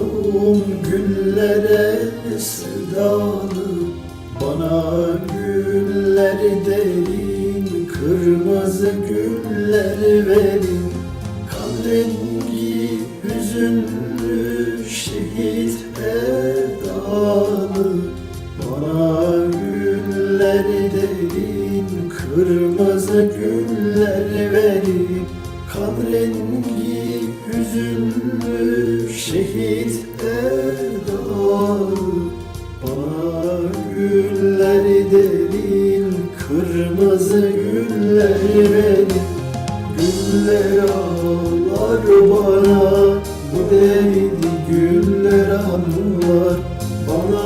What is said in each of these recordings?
Uçurduğum güllere sevdalı. Bana güller derin Kırmızı güller verin. Kahrengi hüzünlü şehit edalı Bana güller derin Kırmızı güller verin. Kahrengi şehit edalı Bana gülleri derin kırmızı güller verin Güller ağlar bana bu deli güller anlar Bana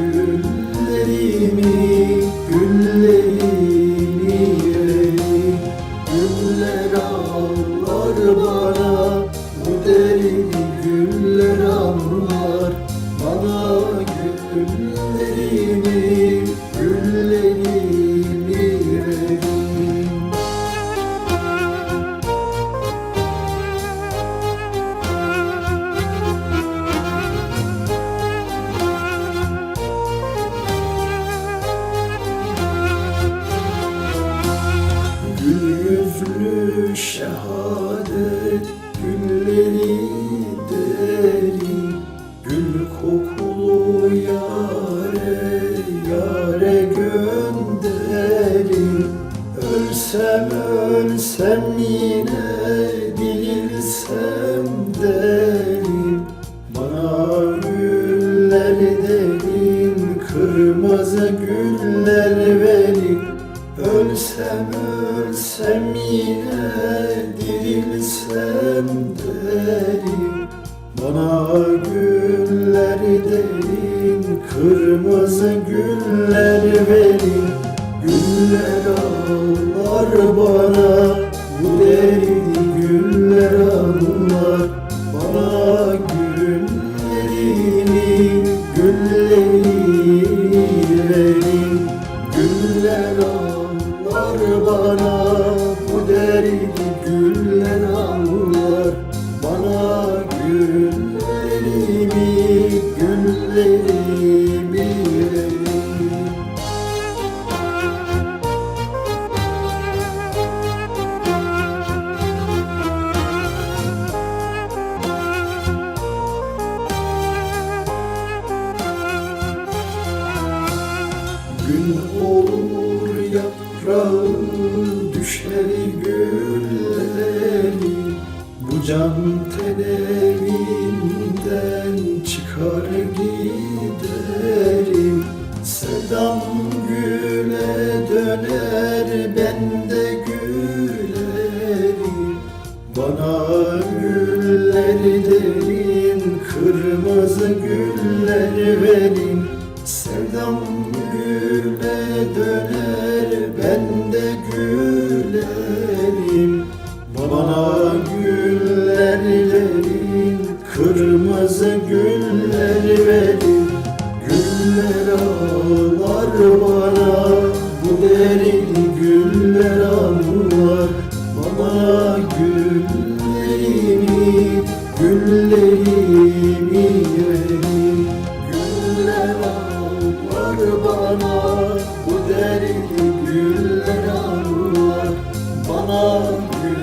güllerimi Ölsem ölsem yine dirilsem derim. Bana güller derin kırmızı güller verin. Ölsem ölsem yine dirilsem derim. Bana güller derin kırmızı güller verin. Güller ağlar bana Gün olur yaprağı düşer gülleri Bu can televinden çıkar giderim. Sevdam güle döner ben de gülerim. Bana güller derin kırmızı güller verin. Sevdam güle bana bu derin güller anılar. Bana güllerimi, güllerimi verin Güller anılar bana bu derin güller anılar. Bana güllerimi